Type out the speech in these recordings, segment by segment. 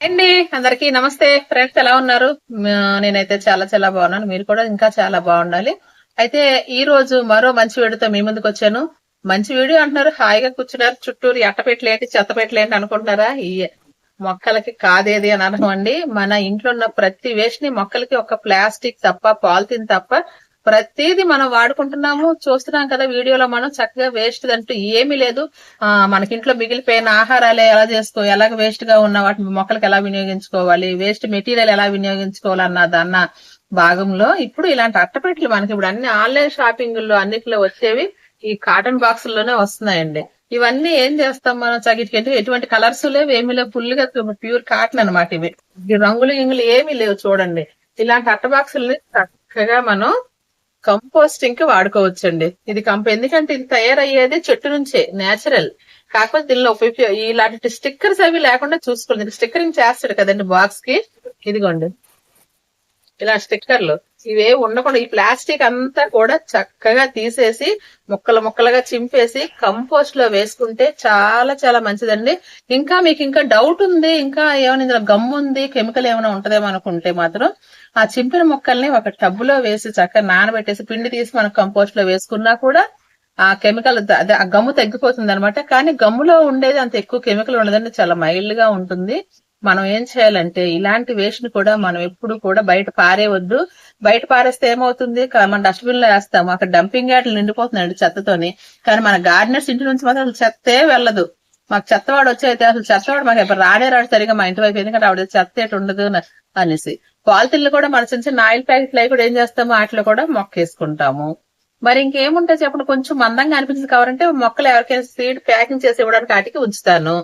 అండి అందరికి నమస్తే. ఫ్రెండ్స్ ఎలా ఉన్నారు? నేనైతే చాలా చాలా బాగున్నాను. మీరు కూడా ఇంకా చాలా బాగుండాలి. అయితే ఈ రోజు మరో మంచి వీడియోతో మీ ముందుకు వచ్చాను. మంచి వీడియో అంటున్నారు. హాయిగా కూర్చున్నారు. చుట్టూరు ఎట్టపెట్టలేంటి చెత్తపెట్టలేంటి అనుకుంటున్నారా? ఈ మొక్కలకి కాదేది అని అనమండి మన ఇంట్లో ఉన్న ప్రతి వేస్ట్ని మొక్కలకి ఒక ప్లాస్టిక్ తప్ప పాలిథిన్ తప్ప ప్రతిదీ మనం వాడుకుంటున్నాము చూస్తున్నాం కదా వీడియోలో మనం చక్కగా వేస్ట్ అంటూ ఏమీ లేదు. ఆ మనకి ఇంట్లో మిగిలిపోయిన ఆహారాలు ఎలా చేసుకో ఎలా వేస్ట్గా ఉన్న వాటిని మొక్కలకు ఎలా వినియోగించుకోవాలి వేస్ట్ మెటీరియల్ ఎలా వినియోగించుకోవాలన్న దాన్న భాగంలో ఇప్పుడు ఇలాంటి అట్టపెట్లు మనకి ఇప్పుడు అన్ని ఆన్లైన్ షాపింగ్లో అన్నిట్లో వచ్చేవి ఈ కాటన్ బాక్స్లోనే వస్తున్నాయండి. ఇవన్నీ ఏం చేస్తాం మనం చగిటికి ఎటువంటి కలర్స్ లేవు ఏమీ లేవు ఫుల్గా ప్యూర్ కాటన్ అనమాట ఇవి. రంగులు ఇంగులు ఏమీ లేవు చూడండి. ఇలాంటి అట్ట బాక్సుల్ని చక్కగా మనం కంపోస్టింగ్కి వాడుకోవచ్చండి. ఇది కంప ఎందుకంటే ఇది తయారయ్యేది చెట్టు నుంచే నేచురల్ కాకపోతే దీనిలో ఉపయోగ ఇలాంటి స్టిక్కర్స్ అవి లేకుండా చూసుకోండి. స్టిక్కరింగ్ చేస్తాడు కదండి బాక్స్కి ఇదిగోండి. ఇలా స్టిక్కర్లు. ఇవే ఉండకుండా ఈ ప్లాస్టిక్ అంతా కూడా చక్కగా తీసేసి ముక్కలు ముక్కలుగా చింపేసి కంపోస్ట్లో వేసుకుంటే చాలా చాలా మంచిదండి. ఇంకా మీకు ఇంకా డౌట్ ఉంది ఇంకా ఏమైనా ఇందులో గమ్ ఉంది కెమికల్ ఏమైనా ఉంటదేమో అనుకుంటే మాత్రం ఆ చింపిన ముక్కల్ని ఒక టబ్బులో వేసి చక్కగా నానబెట్టేసి పిండి తీసి మనం కంపోస్ట్లో వేసుకున్నా కూడా ఆ కెమికల్ అదే ఆ గమ్ము తగ్గిపోతుంది అనమాట కానీ గమ్ములో ఉండేది అంత ఎక్కువ కెమికల్ ఉండదండి. చాలా మైల్డ్గా ఉంటుంది. మనం ఏం చేయాలంటే ఇలాంటి వేస్ట్ని కూడా మనం ఎప్పుడు కూడా బయట పారేవద్దు. బయట పారేస్తే ఏమవుతుంది? మనం డస్ట్బిన్లో వేస్తాము. అక్కడ డంపింగ్ యార్డ్లు నిండిపోతున్నాయండి చెత్తతోని. కానీ మన గార్డెనర్స్ ఇంటి నుంచి మాత్రం అసలు చెత్తే వెళ్ళదు. మాకు చెత్తవాడు వచ్చి అయితే అసలు చెత్తవాడు మాకు ఎప్పుడు రాడే రాడు సరిగా మా ఇంటి వైపు. ఎందుకంటే ఆవిడ చెత్త ఎటు ఉండదు అనేసి. పాలిథిన్లు కూడా మన చిన్న చిన్న ఆయిల్ ప్యాకెట్లు అవి కూడా ఏం చేస్తాము? వాటిలో కూడా మొక్కేసుకుంటాము. మరి ఇంకేముంటాయి చెప్పండి? కొంచెం మందంగా అనిపించింది కావాలంటే మొక్కలు ఎవరికైనా సీడ్ ప్యాకింగ్ చేసి ఇవ్వడానికి వాటికి ఉంచుతాను.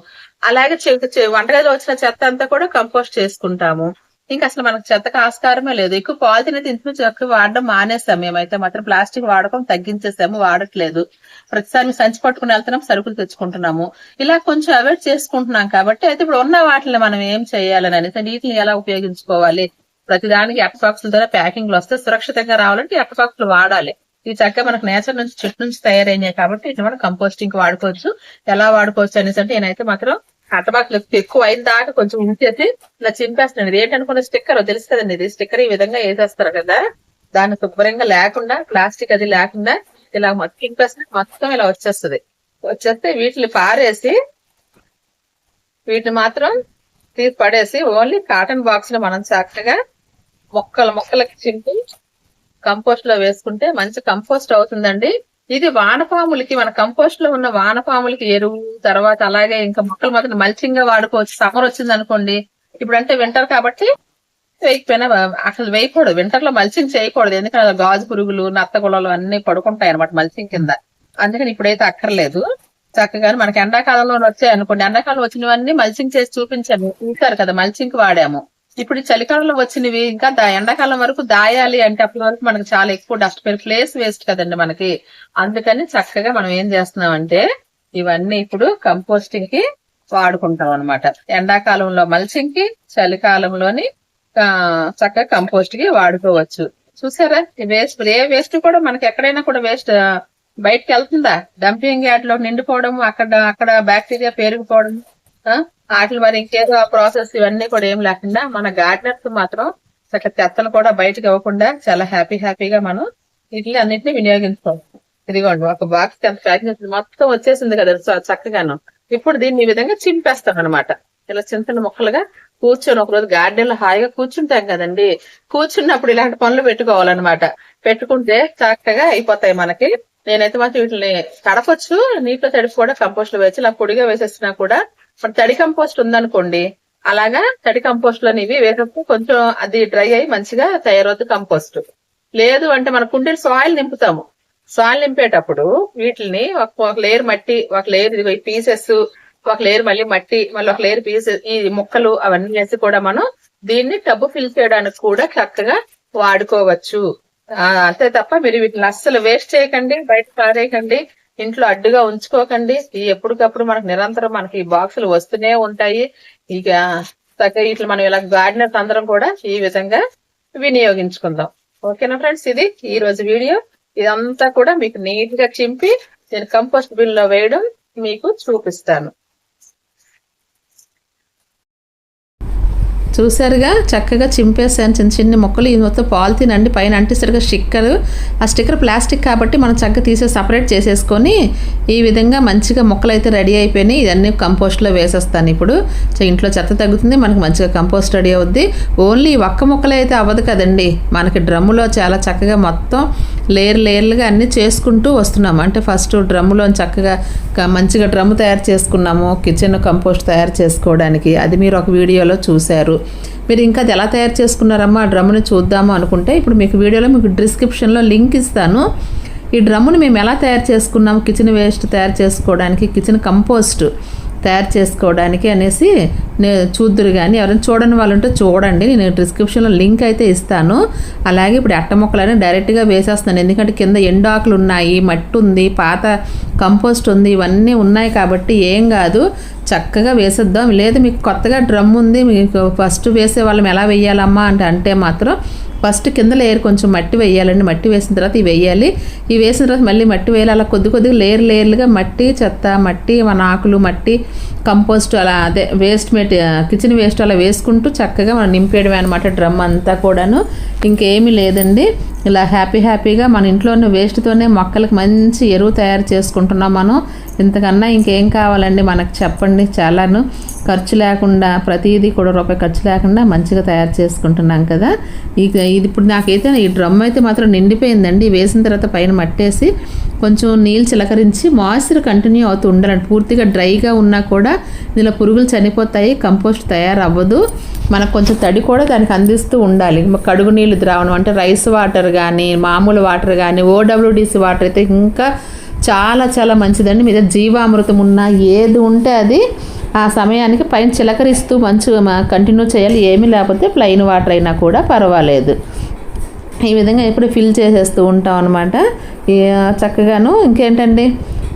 అలాగే చె- వంటగదిలో వచ్చిన చెత్త అంతా కూడా కంపోస్ట్ చేసుకుంటాము. ఇంకా అసలు మనకు చెత్తకు ఆస్కారమే లేదు. ఎక్కువ పాలిథిన్ అయితే ఇంట్లో చక్కగా వాడడం మానేసాం మేమైతే. మాత్రం ప్లాస్టిక్ వాడకం తగ్గించేసాము వాడట్లేదు. ప్రతిసారి సంచి పట్టుకుని వెళ్తున్నాం సరుకులు తెచ్చుకుంటున్నాము. ఇలా కొంచెం అవాయిడ్ చేసుకుంటున్నాం కాబట్టి అయితే ఇప్పుడు ఉన్న వాటిని మనం ఏం చేయాలని అనేసి నీటిని ఎలా ఉపయోగించుకోవాలి? ప్రతిదానికి ఎట్ ద్వారా ప్యాకింగ్లు వస్తే సురక్షితంగా రావాలంటే ఎట్ వాడాలి. ఇవి చక్కగా మనకు నేచర్ నుంచి చెట్టు నుంచి తయారైనాయి కాబట్టి ఇది మనం కంపోస్టింగ్ వాడుకోవచ్చు. ఎలా వాడుకోవచ్చు అనేసి అంటే నేనైతే మాత్రం అట్టబాకులు ఎక్కువ అయిన దాకా కొంచెం ఉంచేసి ఇలా చింపేస్తున్నాను ఇది ఏంటనుకున్న స్టిక్కర్ తెలుసు కదండి. ఇది స్టిక్కర్ ఈ విధంగా వేసేస్తారు కదా. దాన్ని శుభ్రంగా లేకుండా ప్లాస్టిక్ అది లేకుండా ఇలా మొత్తం చింపేస్తే మొత్తం ఇలా వచ్చేస్తుంది. వచ్చేస్తే వీటిని పారేసి వీటిని మాత్రం తీసి పడేసి ఓన్లీ కాటన్ బాక్స్లో మనం చక్కగా మొక్కలు మొక్కలకి చింపి కంపోస్ట్లో వేసుకుంటే మంచి కంపోస్ట్ అవుతుందండి. ఇది వానపాములకి మన కంపోస్ట్లో ఉన్న వానపాములకి ఎరువు తర్వాత అలాగే ఇంకా మొక్కలు మాత్రం మల్చింగ్గా వాడుకోవచ్చు. సమ్మర్ వచ్చింది అనుకోండి ఇప్పుడు అంటే వింటర్ కాబట్టి వేయకపోయినా అసలు వేయకూడదు. వింటర్లో మల్చింగ్ చేయకూడదు. ఎందుకంటే గాజు పురుగులు నత్త గుళలు అన్ని పడుకుంటాయి అనమాట మల్చింగ్ కింద. అందుకని ఇప్పుడైతే అక్కర్లేదు. చక్కగా మనకి ఎండాకాలంలో వచ్చాయి అనుకోండి ఎండాకాలం వచ్చినవన్నీ మల్చింగ్ చేసి చూపించాము. చూసారు కదా మల్చింగ్ వాడాము. ఇప్పుడు చలికాలంలో వచ్చినవి ఇంకా దా- ఎండాకాలం వరకు దాయాలి అంటే అప్పటి వరకు మనకు చాలా ఎక్కువ డస్ట్ పేరు ప్లేస్ వేస్ట్ కదండి మనకి. అందుకని చక్కగా మనం ఏం చేస్తున్నాం అంటే ఇవన్నీ ఇప్పుడు కంపోస్టింగ్కి వాడుకుంటాం అనమాట ఎండాకాలంలో మల్చింగ్కి చలికాలంలోని చక్కగా కంపోస్ట్కి వాడుకోవచ్చు. చూసారా? ఈ వేస్ట్ ఏ వేస్ట్ కూడా మనకి ఎక్కడైనా కూడా వేస్ట్ బయటకు వెళ్తుందా? డంపింగ్ యార్డ్లో నిండిపోవడం అక్కడ అక్కడ బ్యాక్టీరియా పెరిగిపోవడం ఆ, మరి ఇంకేదో ప్రాసెస్ ఇవన్నీ కూడా ఏం లేకుండా మన గార్డెనర్స్ మాత్రం చక్కగా చెత్తను కూడా బయటకు ఇవ్వకుండా చాలా హ్యాపీ హ్యాపీగా మనం వీటిని అన్నింటినీ వినియోగించుకోవచ్చు ఇదిగోండి ఒక బాక్స్ ఎంత ప్యాకింగ్ చేసింది? మొత్తం వచ్చేసింది కదా చ- చక్కగాను. ఇప్పుడు దీన్ని ఈ విధంగా చింపేస్తాం అనమాట ఇలా చిన్న చిన్న ముక్కలుగా కూర్చొని ఒక రోజు గార్డెన్లో హాయిగా కూర్చుంటాం కదండి. కూర్చున్నప్పుడు ఇలాంటి పనులు పెట్టుకోవాలన్నమాట. పెట్టుకుంటే చక్కగా అయిపోతాయి మనకి. నేనైతే మాత్రం వీటిని తడపొచ్చు నీటిలో తడిపి కూడా కంపోస్ట్లో వేసి ఇలా పొడిగా వేసేసినా కూడా మన తడి కంపోస్ట్ ఉందనుకోండి అలాగా తడి కంపోస్ట్లోని ఇవి వేసినప్పుడు కొంచెం అది డ్రై అయ్యి మంచిగా తయారవుతుంది కంపోస్ట్. లేదు అంటే మన కుండీలు సాయిల్ నింపుతాము. సాయిల్ నింపేటప్పుడు వీటిని ఒక ఒక లేయర్ మట్టి ఒక లేయర్ పీసెస్ ఒక లేయర్ మళ్ళీ మట్టి మళ్ళీ ఒక లేయర్ పీసెస్ ఈ ముక్కలు అవన్నీ వేసి కూడా మనం దీన్ని టబ్బు ఫిల్ చేయడానికి కూడా చక్కగా వాడుకోవచ్చు. ఆ, అంతే తప్ప మీరు వీటిని అస్సలు వేస్ట్ చేయకండి బయట పారేయకండి. ఇంట్లో అడ్డుగా ఉంచుకోకండి. ఈ ఎప్పటికప్పుడు మనకు నిరంతరం మనకి ఈ బాక్సులు వస్తూనే ఉంటాయి. ఇక చక్కగా ఇట్లా మనం ఇలా గార్డెనర్స్ అందరం కూడా ఈ విధంగా వినియోగించుకుందాం. ఓకేనా ఫ్రెండ్స్? ఇది ఈ రోజు వీడియో. ఇదంతా కూడా మీకు నీట్గా చింపి నేను కంపోస్ట్ బిన్లో వేయడం మీకు చూపిస్తాను. చూసారుగా చక్కగా చింపేసాను చిన్న చిన్న మొక్కలు. ఈ మొత్తం పాలిథిన్ అండి పైన అంటిసరిగా స్టిక్కర్. ఆ స్టిక్కర్ ప్లాస్టిక్ కాబట్టి మనం చక్కగా తీసే సపరేట్ చేసేసుకొని ఈ విధంగా మంచిగా మొక్కలు అయితే రెడీ అయిపోయినాయి. ఇవన్నీ కంపోస్ట్లో వేసేస్తాను ఇప్పుడు. సో ఇంట్లో చెత్త తగ్గుతుంది. మనకి మంచిగా కంపోస్ట్ రెడీ అవుద్ది. ఓన్లీ ఒక్క మొక్కలే అయితే అవ్వదు కదండి. మనకి డ్రమ్ములో చాలా చక్కగా మొత్తం లేయర్ లేయర్లుగా అన్నీ చేసుకుంటూ వస్తున్నాము. అంటే ఫస్ట్ డ్రమ్ములో చక్కగా మంచిగా డ్రమ్ము తయారు చేసుకున్నాము కిచెన్ కంపోస్ట్ తయారు చేసుకోవడానికి. అది మీరు ఒక వీడియోలో చూశారు. మీరు ఇంకా అది ఎలా తయారు చేసుకున్నారమ్మా ఆ డ్రమ్ముని చూద్దాము అనుకుంటే ఇప్పుడు మీకు వీడియోలో మీకు డిస్క్రిప్షన్లో లింక్ ఇస్తాను. ఈ డ్రమ్మును మేము ఎలా తయారు చేసుకున్నాము కిచెన్ వేస్ట్ తయారు చేసుకోవడానికి కిచెన్ కంపోస్ట్ తయారు చేసుకోవడానికి అనేసి నే చూద్దురు కానీ ఎవరైనా చూడని వాళ్ళు ఉంటే చూడండి. నేను డిస్క్రిప్షన్లో లింక్ అయితే ఇస్తాను. అలాగే ఇప్పుడు అట్ట మొక్కలని డైరెక్ట్గా వేసేస్తున్నాను. ఎందుకంటే కింద ఎండాకులు ఉన్నాయి మట్టి ఉంది పాత కంపోస్ట్ ఉంది ఇవన్నీ ఉన్నాయి కాబట్టి ఏం కాదు. చక్కగా వేసేద్దాం. లేదు మీకు కొత్తగా డ్రమ్ ఉంది మీకు ఫస్ట్ వేసే వాళ్ళం ఎలా వేయాలమ్మా అంటే అంటే మాత్రం ఫస్ట్ కింద లేయర్ కొంచెం మట్టి వేయాలండి. మట్టి వేసిన తర్వాత ఇవి వేయాలి. ఇవి వేసిన తర్వాత మళ్ళీ మట్టి వేయాలి. అలా కొద్ది కొద్దిగా లేయర్ లేయర్లుగా మట్టి చెత్త మట్టి మన ఆకులు మట్టి కంపోస్ట్ అలా అదే వేస్ట్ మెట్ కిచెన్ వేస్ట్ అలా వేసుకుంటూ చక్కగా మనం నింపేయడమే అనమాట డ్రమ్ అంతా కూడాను. ఇంకేమీ లేదండి. ఇలా హ్యాపీ హ్యాపీగా మన ఇంట్లోనే వేస్ట్తోనే మొక్కలకు మంచి ఎరువు తయారు చేసుకుంటున్నాం మనం. ఇంతకన్నా ఇంకేం కావాలండి? మనకు చెప్పండి చాలాను. ఖర్చు లేకుండా ప్రతిదీ కూడా రూపాయి ఖర్చు లేకుండా మంచిగా తయారు చేసుకుంటున్నాం కదా. ఇక ఇది ఇప్పుడు నాకైతే ఈ డ్రమ్ అయితే మాత్రం నిండిపోయిందండి. వేసిన తర్వాత పైన మట్టేసి కొంచెం నీళ్ళు చిలకరించి మాయిశ్చర్ కంటిన్యూ అవుతూ ఉండాలండి. పూర్తిగా డ్రైగా ఉన్నా కూడా ఇందులో పురుగులు చనిపోతాయి కంపోస్ట్ తయారవ్వదు. మనకు కొంచెం తడి కూడా దానికి అందిస్తూ ఉండాలి. కడుగు నీళ్ళు ద్రావణం అంటే రైస్ వాటర్ కానీ మామూలు వాటర్ కానీ ఓడబ్ల్యూడిసి వాటర్ అయితే ఇంకా చాలా చాలా మంచిదండి. మీద జీవామృతం ఉన్న ఏది ఉంటే అది ఆ సమయానికి పైన చిలకరిస్తూ మంచిగా కంటిన్యూ చేయాలి. ఏమీ లేకపోతే ప్లెయిన్ వాటర్ అయినా కూడా పర్వాలేదు. ఈ విధంగా ఎప్పుడు ఫిల్ చేసేస్తూ ఉంటాం అనమాట చక్కగాను ఇంకేంటండి?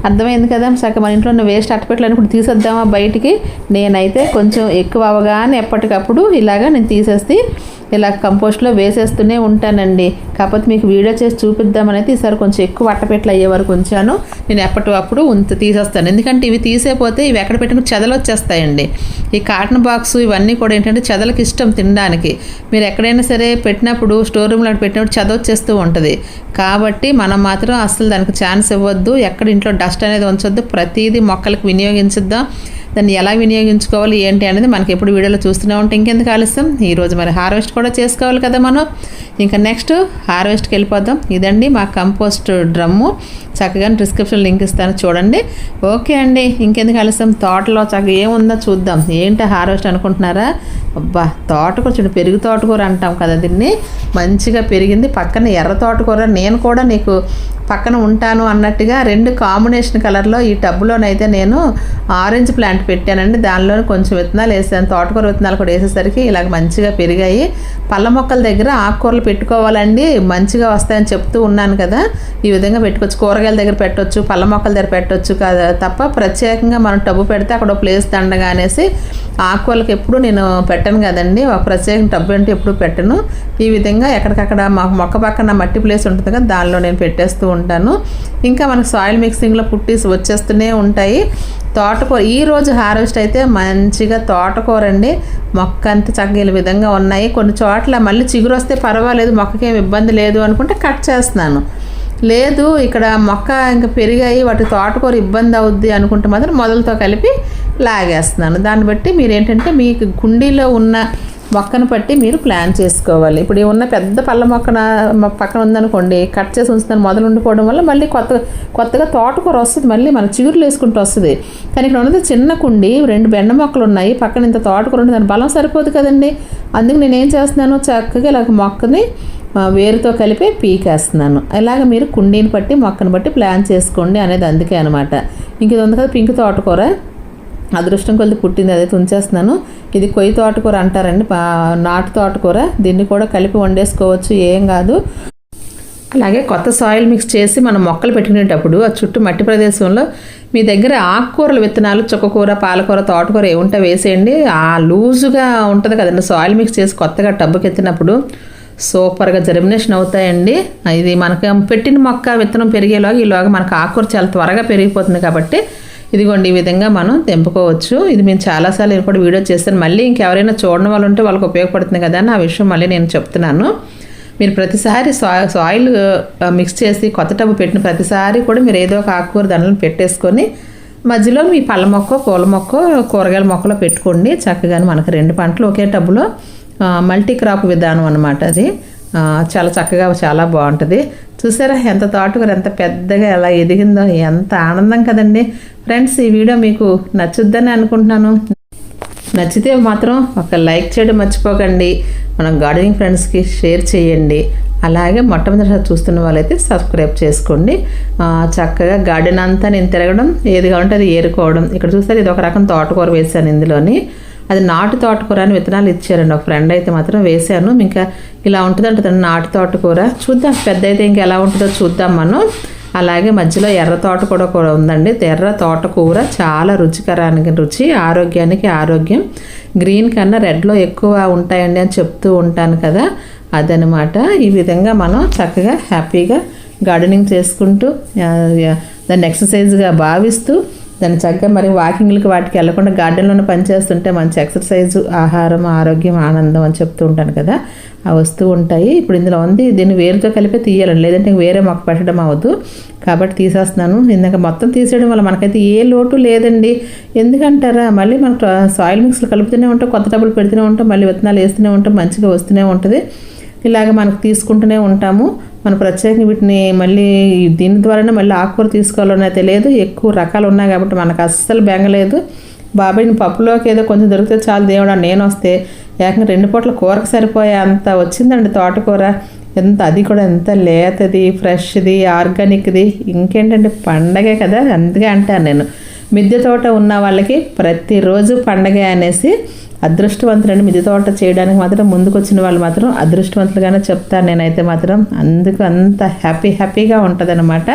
అర్థమైంది కదా? చక్కగా మన ఇంట్లో ఉన్న వేస్ట్ అట్టపెట్టలను ఇప్పుడు తీసేద్దామా బయటికి? నేనైతే కొంచెం ఎక్కువ అవగానే ఎప్పటికప్పుడు ఇలాగా నేను తీసేసి ఇలా కంపోస్ట్లో వేసేస్తూనే ఉంటానండి. కాకపోతే మీకు వీడియో చేసి చూపిద్దామనేది ఈసారి కొంచెం ఎక్కువ అట్టపెట్టలు అయ్యే వరకు ఉంచాను. నేను ఎప్పటికప్పుడు ఉంత తీసేస్తాను. ఎందుకంటే ఇవి తీసేపోతే ఇవి ఎక్కడ పెట్టిన చెదలు వచ్చేస్తాయండి. ఈ కాటన్ బాక్స్ ఇవన్నీ కూడా ఏంటంటే చెదలకు ఇష్టం తినడానికి. మీరు ఎక్కడైనా సరే పెట్టినప్పుడు స్టోర్ రూమ్లో పెట్టినప్పుడు చెద వచ్చేస్తూ ఉంటుంది. కాబట్టి మనం మాత్రం అసలు దానికి ఛాన్స్ ఇవ్వద్దు. ఎక్కడ ఇంట్లో డస్ట్ అనేది ఉంచొద్దు. ప్రతిదీ మొక్కలకు వినియోగించుద్దాం. దాన్ని ఎలా వినియోగించుకోవాలి ఏంటి అనేది మనకి ఎప్పుడు వీడియోలో చూస్తూనే ఉంటే ఇంకెందుకు ఆలస్యం. ఈరోజు మరి హార్వెస్ట్ కూడా చేసుకోవాలి కదా మనం. ఇంకా నెక్స్ట్ హార్వెస్ట్కి వెళ్ళిపోదాం. ఇదండి మా కంపోస్ట్ డ్రమ్ము. చక్కగా డిస్క్రిప్షన్ లింక్ ఇస్తాను చూడండి. ఓకే అండి ఇంకెందుకు ఆలస్యం? తోటలో చక్కగా ఏముందో చూద్దాం. ఏంటి హార్వెస్ట్ అనుకుంటున్నారా? అబ్బా తోటకూర చూడు పెరుగు తోటకూర అంటాం కదా దీన్ని. మంచిగా పెరిగింది. పక్కన ఎర్ర తోటకూర. నేను కూడా నీకు పక్కన ఉంటాను అన్నట్టుగా రెండు కాంబినేషన్ కలర్లో ఈ టబ్బులోనైతే నేను ఆరెంజ్ ప్లాంట్ పెట్టానండి. దానిలో కొంచెం విత్తనాలు వేసాను. తోటకూర విత్తనాలు కూడా వేసేసరికి ఇలాగ మంచిగా పెరిగాయి. పళ్ళ మొక్కల దగ్గర ఆకుకూరలు పెట్టుకోవాలండి. మంచిగా వస్తాయని చెప్తూ ఉన్నాను కదా. ఈ విధంగా పెట్టుకోవచ్చు. కూరగాయల దగ్గర పెట్టవచ్చు పళ్ళ మొక్కల దగ్గర పెట్టవచ్చు కదా తప్ప ప్రత్యేకంగా మనం టబ్బు పెడితే అక్కడ ఒక ప్లేస్ దండగా అనేసి ఆకుకూరలకు ఎప్పుడు నేను పెట్టను కదండి. ఒక ప్రత్యేక టబ్బు అంటే ఎప్పుడు పెట్టను. ఈ విధంగా ఎక్కడికక్కడ మాకు మొక్క పక్కన మట్టి ప్లేస్ ఉంటుంది కదా దానిలో నేను పెట్టేస్తూ ఉంటాను. ఇంకా మనకు సాయిల్ మిక్సింగ్లో పుట్టీస్ వచ్చేస్తూనే ఉంటాయి. తోటకూర ఈ రోజు హార్వెస్ట్ అయితే మంచిగా తోటకూర అండి మొక్క అంతా చక్కగా విధంగా ఉన్నాయి. కొన్ని చోట్ల మళ్ళీ చిగురు వస్తే పర్వాలేదు మొక్కకేం ఇబ్బంది లేదు అనుకుంటే కట్ చేస్తున్నాను. లేదు ఇక్కడ మొక్క ఇంకా పెరిగాయి వాటి తోటకూర ఇబ్బంది అవుద్ది అనుకుంటే మాత్రం మొదలతో కలిపి లాగేస్తున్నాను. దాన్ని బట్టి మీరు ఏంటంటే మీకు కుండీలో ఉన్న మొక్కను బట్టి మీరు ప్లాన్ చేసుకోవాలి. ఇప్పుడు ఉన్న పెద్ద పళ్ళ మొక్కన పక్కన ఉందనుకోండి కట్ చేసి ఉంచుతాను మొదలు ఉండిపోవడం వల్ల మళ్ళీ కొత్త కొత్తగా తోటకూర వస్తుంది మళ్ళీ మన చిగురులు వేసుకుంటూ వస్తుంది. కానీ ఇక్కడ ఉన్నది చిన్న కుండి రెండు బెండ మొక్కలు ఉన్నాయి పక్కన ఇంత తోటకూర ఉంటుంది దాని బలం సరిపోదు కదండి. అందుకు నేను ఏం చేస్తున్నాను? చక్కగా ఇలా మొక్కని వేరుతో కలిపి పీకేస్తున్నాను. ఇలాగ మీరు కుండీని బట్టి మొక్కను బట్టి ప్లాన్ చేసుకోండి అనేది అందుకే అనమాట ఇంక ఇది ఉంది కదా పింక్ తోటకూర. అదృష్టం కొద్ది పుట్టింది అదే ఉంచేస్తున్నాను ఇది కొయ్యి తోటకూర అంటారండి నాటు తోటకూర. దీన్ని కూడా కలిపి వండేసుకోవచ్చు ఏం కాదు. అలాగే కొత్త సాయిల్ మిక్స్ చేసి మనం మొక్కలు పెట్టుకునేటప్పుడు ఆ చుట్టూ మట్టి ప్రదేశంలో మీ దగ్గర ఆకుకూరల విత్తనాలు చుక్కకూర పాలకూర తోటకూర ఏముంటే వేసేయండి. ఆ లూజుగా ఉంటుంది కదండి సాయిల్ మిక్స్ చేసి కొత్తగా టబ్బుకి ఎత్తినప్పుడు సూపర్గా జర్మినేషన్ అవుతాయండి. ఇది మనకు పెట్టిన మొక్క విత్తనం పెరిగేలాగా ఈలోగా మనకు ఆకుకూర చాలా త్వరగా పెరిగిపోతుంది కాబట్టి ఇదిగోండి ఈ విధంగా మనం తెంపుకోవచ్చు. ఇది మేము చాలాసార్లు నేను కూడా వీడియో చేస్తాను. మళ్ళీ ఇంకెవరైనా చూడడం వాళ్ళు ఉంటే వాళ్ళకి ఉపయోగపడుతుంది కదా అని ఆ విషయం మళ్ళీ నేను చెప్తున్నాను. మీరు ప్రతిసారి సాయిల్ మిక్స్ చేసి కొత్త టబ్బు పెట్టిన ప్రతిసారి కూడా మీరు ఏదో ఒక ఆకుకూర దండలను పెట్టేసుకొని మధ్యలో మీ పళ్ళ మొక్క పూల మొక్క కూరగాయల మొక్కలో పెట్టుకోండి. చక్కగా మనకు రెండు పంటలు ఒకే టబ్బులో మల్టీ క్రాప్ విధానం అనమాట అది. చాలా చక్కగా చాలా బాగుంటుంది. చూసారా? ఎంత తోటకూర ఎంత పెద్దగా ఎలా ఎదిగిందో ఎంత ఆనందం కదండి. ఫ్రెండ్స్ ఈ వీడియో మీకు నచ్చుద్దని అనుకుంటున్నాను. నచ్చితే మాత్రం ఒక లైక్ చేయడం మర్చిపోకండి. మన గార్డెనింగ్ ఫ్రెండ్స్కి షేర్ చేయండి. అలాగే మొట్టమొదటిసారి చూస్తున్న వాళ్ళైతే సబ్స్క్రైబ్ చేసుకోండి. చక్కగా గార్డెన్ అంతా నేను తిరగడం ఏది కావాలంటే అది ఏరుకోవడం. ఇక్కడ చూస్తే ఇది ఒక రకం తోటకూర వేసాను ఇందులోని. అది నాటు తోటకూర అని విత్తనాలు ఇచ్చారండి. ఒక ఫ్రెండ్ అయితే మాత్రం వేసాను ఇంకా ఇలా ఉంటుందంట తను నాటు తోటకూర. చూద్దాం. పెద్ద అయితే ఇంకా ఎలా ఉంటుందో చూద్దాం మనం. అలాగే మధ్యలో ఎర్ర తోట కూడా కూడా ఉందండి. ఎర్ర తోటకూర చాలా రుచికరానికి రుచి ఆరోగ్యానికి ఆరోగ్యం. గ్రీన్ కన్నా రెడ్లో ఎక్కువ ఉంటాయండి అని చెప్తూ ఉంటాను కదా. అదనమాట. ఈ విధంగా మనం చక్కగా హ్యాపీగా గార్డెనింగ్ చేసుకుంటూ దాన్ని ఎక్సర్సైజ్గా భావిస్తూ దాన్ని చక్కగా మరి వాకింగ్లకి వాటికి వెళ్ళకుండా గార్డెన్లోనే పనిచేస్తుంటే మంచి ఎక్సర్సైజ్ ఆహారం ఆరోగ్యం ఆనందం అని చెప్తూ ఉంటాను కదా. ఆ వస్తూ ఉంటాయి. ఇప్పుడు ఇందులో ఉంది దీన్ని వేరుతో కలిపి తీయాలండి. లేదంటే వేరే మొక్క పెట్టడం అవ్వదు. కాబట్టి తీసేస్తున్నాను. ఇందాక మొత్తం తీసేయడం వల్ల మనకైతే ఏ లోటు లేదండి. ఎందుకంటారా? మళ్ళీ మనం సాయిల్ మిక్స్లు కలుపుతూనే ఉంటాం కొత్త డబ్బులు పెడుతూనే ఉంటాం మళ్ళీ విత్తనాలు వేస్తూనే ఉంటాం మంచిగా వస్తూనే ఉంటుంది. ఇలాగ మనకు తీసుకుంటూనే ఉంటాము. మన ప్రత్యేకంగా వీటిని మళ్ళీ దీని ద్వారానే మళ్ళీ ఆకుకూర తీసుకోవాలనే తెలియదు ఎక్కువ రకాలు ఉన్నాయి కాబట్టి మనకు అస్సలు బెంగలేదు. బాబాయ్ని పప్పులోకి ఏదో కొంచెం దొరికితే చాలు దేవుడా నేను వస్తే ఏకంగా రెండు పూట్ల కూరకు సరిపోయే అంత వచ్చిందండి తోటకూర. ఎంత అది కూడా ఎంత లేతది ఫ్రెష్ది ఆర్గానిక్ది ఇంకేంటంటే పండగే కదా అందుకే అంటాను నేను. మిద్దె తోట ఉన్న వాళ్ళకి ప్రతిరోజు పండగే అనేసి అదృష్టవంతులని మిద్దె తోట చేయడానికి మాత్రం ముందుకు వచ్చిన వాళ్ళు మాత్రం అదృష్టవంతులుగానే చెప్తాను నేనైతే మాత్రం. అందుకు అంత హ్యాపీ హ్యాపీగా ఉంటుందన్నమాట.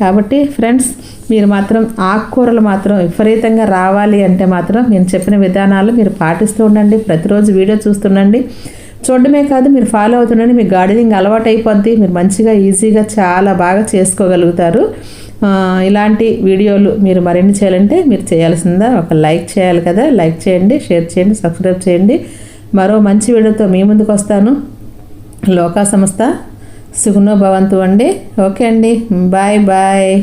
కాబట్టి ఫ్రెండ్స్ మీరు మాత్రం ఆకుకూరలు మాత్రం విపరీతంగా రావాలి అంటే మాత్రం నేను చెప్పిన విధానాలు మీరు పాటిస్తూ ఉండండి. ప్రతిరోజు వీడియో చూస్తుండండి. చూడడమే కాదు మీరు ఫాలో అవుతుండండి. మీ గార్డెనింగ్ అలవాటు అయిపోద్ది మీరు మంచిగా ఈజీగా చాలా బాగా చేసుకోగలుగుతారు. ఇలాంటి వీడియోలు మీరు మరిన్ని చేయాలంటే మీరు చేయాల్సిందా? ఒక లైక్ చేయాలి కదా. లైక్ చేయండి షేర్ చేయండి సబ్స్క్రైబ్ చేయండి. మరో మంచి వీడియోతో మీ ముందుకు వస్తాను. లోకా సంస్థ సుగుణో భవంతు అండి. ఓకే అండి. Bye bye.